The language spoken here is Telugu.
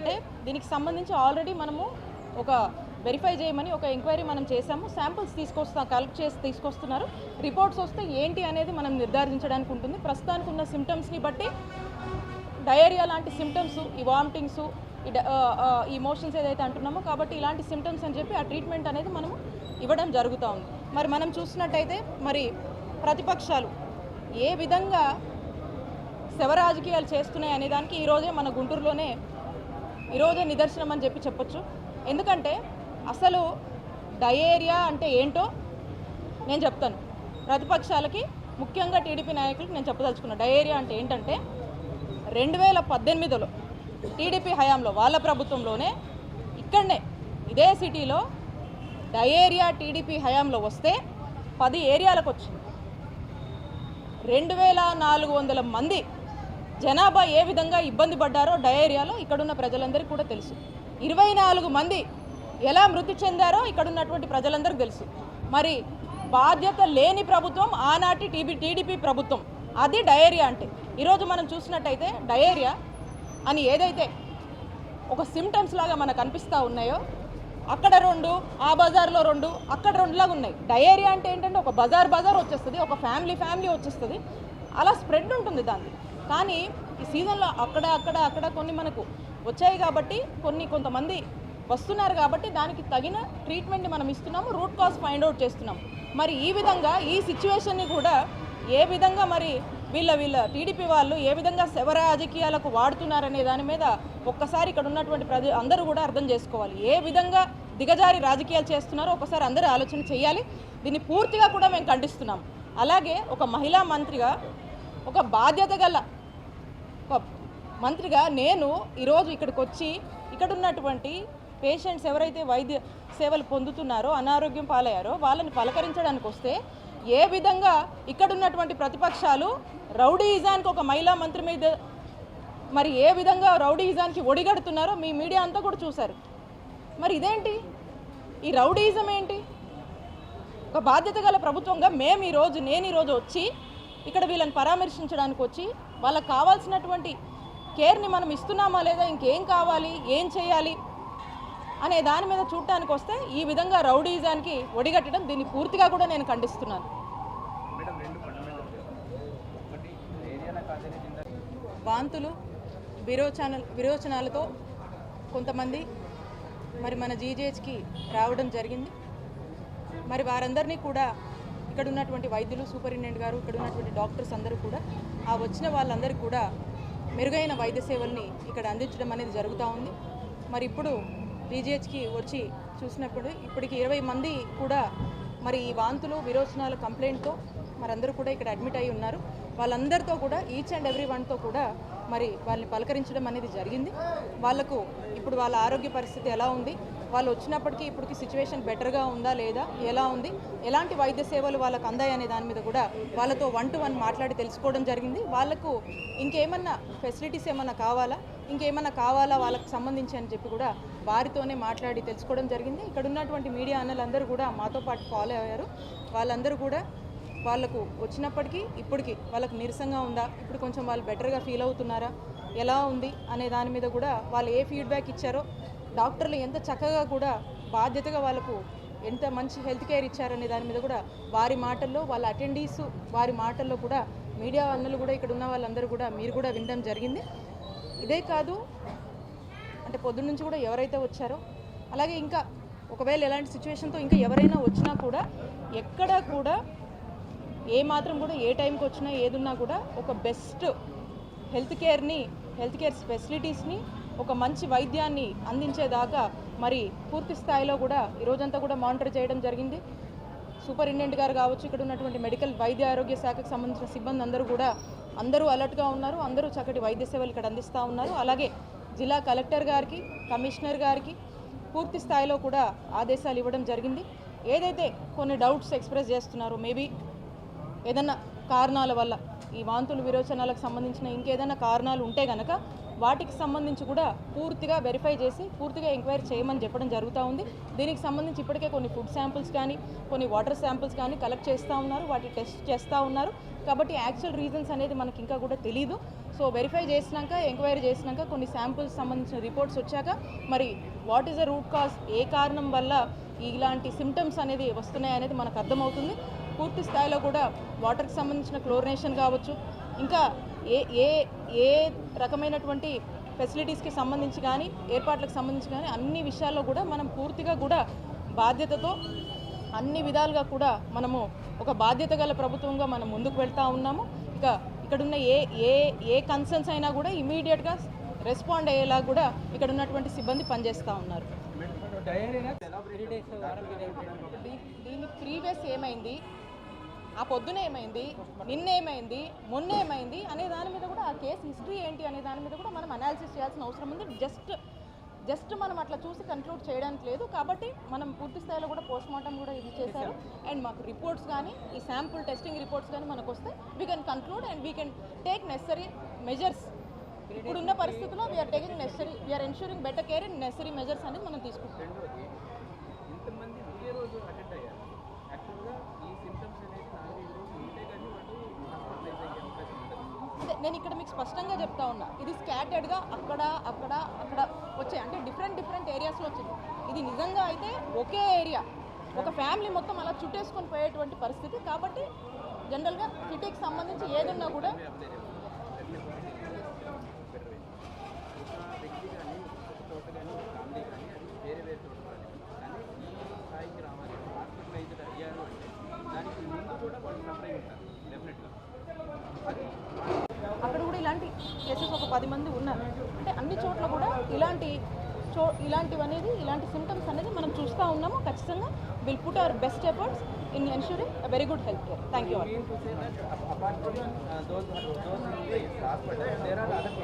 అంటే దీనికి సంబంధించి ఆల్రెడీ మనము ఒక వెరిఫై చేయమని ఒక ఎంక్వైరీ మనం చేశాము. శాంపిల్స్ తీసుకొస్తాం కలెక్ట్ చేసి తీసుకొస్తున్నారు. రిపోర్ట్స్ వస్తే ఏంటి అనేది మనం నిర్ధారించడానికి ఉంటుంది. ప్రస్తుతానికి ఉన్న సిమ్టమ్స్ని బట్టి డయేరియా లాంటి సిమ్టమ్స్ ఈ వామిటింగ్స్ ఈ మోషన్స్ ఏదైతే అంటున్నామో కాబట్టి ఇలాంటి సిమ్టమ్స్ అని చెప్పి ఆ ట్రీట్మెంట్ అనేది మనము ఇవ్వడం జరుగుతూ ఉంది. మరి మనం చూసినట్టయితే మరి ప్రతిపక్షాలు ఏ విధంగా శవ రాజకీయాలు చేస్తున్నాయి అనే దానికి ఈరోజే మన గుంటూరులోనే ఈరోజే నిదర్శనం అని చెప్పి చెప్పొచ్చు. ఎందుకంటే అసలు డయేరియా అంటే ఏంటో నేను చెప్తాను. ప్రతిపక్షాలకి ముఖ్యంగా టీడీపీ నాయకులకు నేను చెప్పదలుచుకున్నాను డయేరియా అంటే ఏంటంటే రెండు వేల పద్దెనిమిదిలో టీడీపీ హయాంలో వాళ్ళ ప్రభుత్వంలోనే ఇక్కడనే ఇదే సిటీలో డయేరియా టీడీపీ హయాంలో వస్తే పది ఏరియాలకు వచ్చింది. రెండు వేల నాలుగు వందల మంది జనాభా ఏ విధంగా ఇబ్బంది పడ్డారో డయేరియాలో ఇక్కడున్న ప్రజలందరికీ కూడా తెలుసు. ఇరవై నాలుగు మంది ఎలా మృతి చెందారో ఇక్కడున్నటువంటి ప్రజలందరికీ తెలుసు. మరి బాధ్యత లేని ప్రభుత్వం ఆనాటి టీబీ టీడీపీ ప్రభుత్వం అది డయేరియా అంటే. ఈరోజు మనం చూసినట్టయితే డయేరియా అని ఏదైతే ఒక సిమ్టమ్స్ లాగా మనకు అనిపిస్తూ ఉన్నాయో అక్కడ రెండు ఆ బజార్లో రెండు అక్కడ రెండులాగా ఉన్నాయి. డయేరియా అంటే ఏంటంటే ఒక బజార్ బజార్ వచ్చేస్తుంది ఒక ఫ్యామిలీ ఫ్యామిలీ వచ్చేస్తుంది. అలా స్ప్రెడ్ ఉంటుంది దాన్ని. కానీ ఈ సీజన్లో అక్కడ అక్కడ అక్కడ కొన్ని మనకు వచ్చాయి కాబట్టి కొన్ని కొంతమంది వస్తున్నారు కాబట్టి దానికి తగిన ట్రీట్మెంట్ మనం ఇస్తున్నాము రూట్ కాజ్ ఫైండ్ అవుట్ చేస్తున్నాం మరి ఈ విధంగా ఈ సిచ్యువేషన్ని కూడా ఏ విధంగా మరి వీళ్ళ వీళ్ళ టీడీపీ వాళ్ళు ఏ విధంగా శవ రాజకీయాలకు వాడుతున్నారనే దాని మీద ఒక్కసారి ఇక్కడ ఉన్నటువంటి ప్రజ అందరూ కూడా అర్థం చేసుకోవాలి. ఏ విధంగా దిగజారి రాజకీయాలు చేస్తున్నారో ఒకసారి అందరూ ఆలోచన చేయాలి. దీన్ని పూర్తిగా కూడా మేము ఖండిస్తున్నాం. అలాగే ఒక మహిళా మంత్రిగా ఒక బాధ్యత గల మంత్రిగా నేను ఈరోజు ఇక్కడికి వచ్చి ఇక్కడ ఉన్నటువంటి పేషెంట్స్ ఎవరైతే వైద్య సేవలు పొందుతున్నారో అనారోగ్యం పాలయ్యారో వాళ్ళని పలకరించడానికి వస్తే ఏ విధంగా ఇక్కడ ఉన్నటువంటి ప్రతిపక్షాలు రౌడీయిజానికి ఒక మహిళా మంత్రి మీద మరి ఏ విధంగా రౌడీయిజానికి ఒడిగడుతున్నారో మీ మీడియా అంతా కూడా చూశారు. మరి ఇదేంటి? ఈ రౌడీయిజం ఏంటి? ఒక బాధ్యత గల ప్రభుత్వంగా మేము ఈరోజు నేను ఈరోజు వచ్చి ఇక్కడ వీళ్ళని పరామర్శించడానికి వచ్చి వాళ్ళకి కావాల్సినటువంటి కేర్ని మనం ఇస్తున్నామా లేదా ఇంకేం కావాలి ఏం చేయాలి అనే దాని మీద చూడటానికి వస్తే ఈ విధంగా రౌడీజానికి ఒడిగట్టడం దీన్ని పూర్తిగా కూడా నేను ఖండిస్తున్నాను. వాంతులు విరోచన విరోచనాలతో కొంతమంది మరి మన జీజేహెచ్కి రావడం జరిగింది. మరి వారందరినీ కూడా ఇక్కడ ఉన్నటువంటి వైద్యులు సూపరింటెండెంట్ గారు ఇక్కడ ఉన్నటువంటి డాక్టర్స్ అందరూ కూడా ఆ వచ్చిన వాళ్ళందరికీ కూడా మెరుగైన వైద్య సేవల్ని ఇక్కడ అందించడం అనేది జరుగుతూ ఉంది. మరి ఇప్పుడు జీజీహెచ్కి వచ్చి చూసినప్పుడు ఇప్పటికి ఇరవై మంది కూడా మరి ఈ వాంతులు విరోచనాల కంప్లైంట్తో మరందరూ కూడా ఇక్కడ అడ్మిట్ అయి ఉన్నారు. వాళ్ళందరితో కూడా ఈచ్ అండ్ ఎవ్రీ వన్తో కూడా మరి వాళ్ళని పలకరించడం అనేది జరిగింది. వాళ్ళకు ఇప్పుడు వాళ్ళ ఆరోగ్య పరిస్థితి ఎలా ఉంది? వాళ్ళు వచ్చినప్పటికీ ఇప్పటికి సిచ్యువేషన్ బెటర్గా ఉందా లేదా? ఎలా ఉంది? ఎలాంటి వైద్య సేవలు వాళ్ళకు అందాయి అనే దాని మీద కూడా వాళ్ళతో వన్ టు వన్ మాట్లాడి తెలుసుకోవడం జరిగింది. వాళ్ళకు ఇంకేమన్నా ఫెసిలిటీస్ ఏమన్నా కావాలా? ఇంకేమన్నా కావాలా వాళ్ళకి సంబంధించి అని చెప్పి కూడా వారితోనే మాట్లాడి తెలుసుకోవడం జరిగింది. ఇక్కడ ఉన్నటువంటి మీడియా అన్నలందరూ కూడా మాతో పాటు ఫాలో అయ్యారు. వాళ్ళందరూ కూడా వాళ్ళకు వచ్చినప్పటికీ ఇప్పటికీ వాళ్ళకు నీరసంగా ఉందా? ఇప్పుడు కొంచెం వాళ్ళు బెటర్గా ఫీల్ అవుతున్నారా? ఎలా ఉంది? అనే దాని మీద కూడా వాళ్ళు ఏ ఫీడ్బ్యాక్ ఇచ్చారో డాక్టర్లు ఎంత చక్కగా కూడా బాధ్యతగా వాళ్ళకు ఎంత మంచి హెల్త్ కేర్ ఇచ్చారనే దాని మీద కూడా వారి మాటల్లో వాళ్ళ అటెండీస్ వారి మాటల్లో కూడా మీడియా అన్నలు కూడా ఇక్కడ ఉన్న వాళ్ళందరూ కూడా మీరు కూడా వినడం జరిగింది. ఇదే కాదు అంటే పొద్దున్న నుంచి కూడా ఎవరైతే వచ్చారో అలాగే ఇంకా ఒకవేళ ఎలాంటి సిచ్యువేషన్తో ఇంకా ఎవరైనా వచ్చినా కూడా ఎక్కడా కూడా ఏ మాత్రం కూడా ఏ టైంకి వచ్చినా ఏదున్నా కూడా ఒక బెస్ట్ హెల్త్ కేర్ని హెల్త్ కేర్ ఫెసిలిటీస్ని ఒక మంచి వైద్యాన్ని అందించేదాకా మరి పూర్తి స్థాయిలో కూడా ఈరోజంతా కూడా మానిటర్ చేయడం జరిగింది. సూపరింటెండెంట్ గారు కావచ్చు ఇక్కడ ఉన్నటువంటి మెడికల్ వైద్య ఆరోగ్య శాఖకు సంబంధించిన సిబ్బంది అందరూ కూడా అందరూ అలర్ట్గా ఉన్నారు. అందరూ చక్కటి వైద్య సేవలు ఇక్కడ అందిస్తూ ఉన్నారు. అలాగే జిల్లా కలెక్టర్ గారికి కమిషనర్ గారికి పూర్తి స్థాయిలో కూడా ఆదేశాలు ఇవ్వడం జరిగింది. ఏదైతే కొన్ని డౌట్స్ ఎక్స్ప్రెస్ చేస్తున్నారో మేబీ ఏదన్నా కారణాల వల్ల ఈ వాంతులు విరోచనాలకు సంబంధించిన ఇంకేదైనా కారణాలు ఉంటే గనక వాటికి సంబంధించి కూడా పూర్తిగా వెరిఫై చేసి పూర్తిగా ఎంక్వైరీ చేయమని చెప్పడం జరుగుతూ ఉంది. దీనికి సంబంధించి ఇప్పటికే కొన్ని ఫుడ్ శాంపిల్స్ కానీ కొన్ని వాటర్ శాంపిల్స్ కానీ కలెక్ట్ చేస్తూ ఉన్నారు వాటి టెస్ట్ చేస్తూ ఉన్నారు. కాబట్టి యాక్చువల్ రీజన్స్ అనేది మనకి ఇంకా కూడా తెలియదు సో వెరిఫై చేసినాక ఎంక్వైరీ చేసినాక కొన్ని శాంపిల్స్ సంబంధించిన రిపోర్ట్స్ వచ్చాక మరి what is the root cause ఏ కారణం వల్ల ఇలాంటి సిమ్టమ్స్ అనేది వస్తున్నాయి అనేది మనకు అర్థమవుతుంది. పూర్తి స్థాయిలో కూడా వాటర్కి సంబంధించిన క్లోరినేషన్ కావచ్చు. ఇంకా ఏ ఏ ఏ రకమైనటువంటి ఫెసిలిటీస్కి సంబంధించి కానీ ఏర్పాట్లకు సంబంధించి కానీ అన్ని విషయాల్లో కూడా మనం పూర్తిగా కూడా బాధ్యతతో అన్ని విధాలుగా కూడా మనము ఒక బాధ్యత గల ప్రభుత్వంగా మనం ముందుకు వెళ్తూ ఉన్నాము. ఇక ఇక్కడున్న ఏ ఏ ఏ కన్సర్న్స్ అయినా కూడా ఇమీడియట్గా రెస్పాండ్ అయ్యేలా కూడా ఇక్కడ ఉన్నటువంటి సిబ్బంది పనిచేస్తూ ఉన్నారు. దీని ప్రీవియస్ ఏమైంది? ఆ పొద్దున ఏమైంది? నిన్న ఏమైంది మొన్న ఏమైంది అనే దాని మీద కూడా ఆ కేసు హిస్టరీ ఏంటి అనే దాని మీద కూడా మనం అనాలిసిస్ చేయాల్సిన అవసరం ఉంది. జస్ట్ జస్ట్ మనం అట్లా చూసి కన్క్లూడ్ చేయడానికి లేదు. కాబట్టి మనం పూర్తి స్థాయిలో కూడా పోస్ట్ మార్టం కూడా ఇది చేశారు. అండ్ మాకు రిపోర్ట్స్ కానీ ఈ శాంపుల్ టెస్టింగ్ రిపోర్ట్స్ కానీ మనకు వస్తే we can conclude and we can take necessary measures ఇప్పుడున్న పరిస్థితుల్లో we are taking necessary we are ensuring better care and necessary measures అనేది మనం తీసుకుంటాం రెండోది ఇంతమంది ఒకే రోజు అటెండ్ అయ్యారు యాక్చువల్గా ఈ సిమ్టమ్స్ అనేది నాలుగైదు రోజులు ఉంటే కానీ వాళ్ళు హాస్పిటలైజ్ అయ్యే అవకాశం ఉంటుంది అదే నేను ఇక్కడ మీకు స్పష్టంగా చెప్తా ఉన్నా. ఇది స్కాటర్డ్గా అక్కడ అక్కడ అక్కడ వచ్చాయి. అంటే డిఫరెంట్ డిఫరెంట్ ఏరియాస్లో వచ్చింది. ఇది నిజంగా అయితే ఒకే ఏరియా ఒక ఫ్యామిలీ మొత్తం అలా చుట్టేసుకొని పోయేటువంటి పరిస్థితి. కాబట్టి జనరల్గా సిటీకి సంబంధించి ఏదున్నా కూడా ఒక వ్యక్తి కానీ ఒక చోట కానీ ఒక ఫ్యామిలీ కానీ అది వేరే వేరే చోట రాలేదు కానీ ఈ స్థాయికి రావాలి హాస్పిటలైజ్డ్ అయ్యారు అంటే దానికి ముందు కూడా వాళ్ళు సఫర్ అయి ఉంటారు డెఫినెట్గా అది అక్కడ కూడా ఇలాంటి కేసెస్ ఒక పది మంది ఉన్నారు అంటే అన్ని చోట్ల కూడా ఇలాంటి చో ఇలాంటివి అనేది ఇలాంటి సిమ్టమ్స్ అనేది మనం చూస్తూ ఉన్నాము. ఖచ్చితంగా will put our best efforts in ensuring very good health care thank you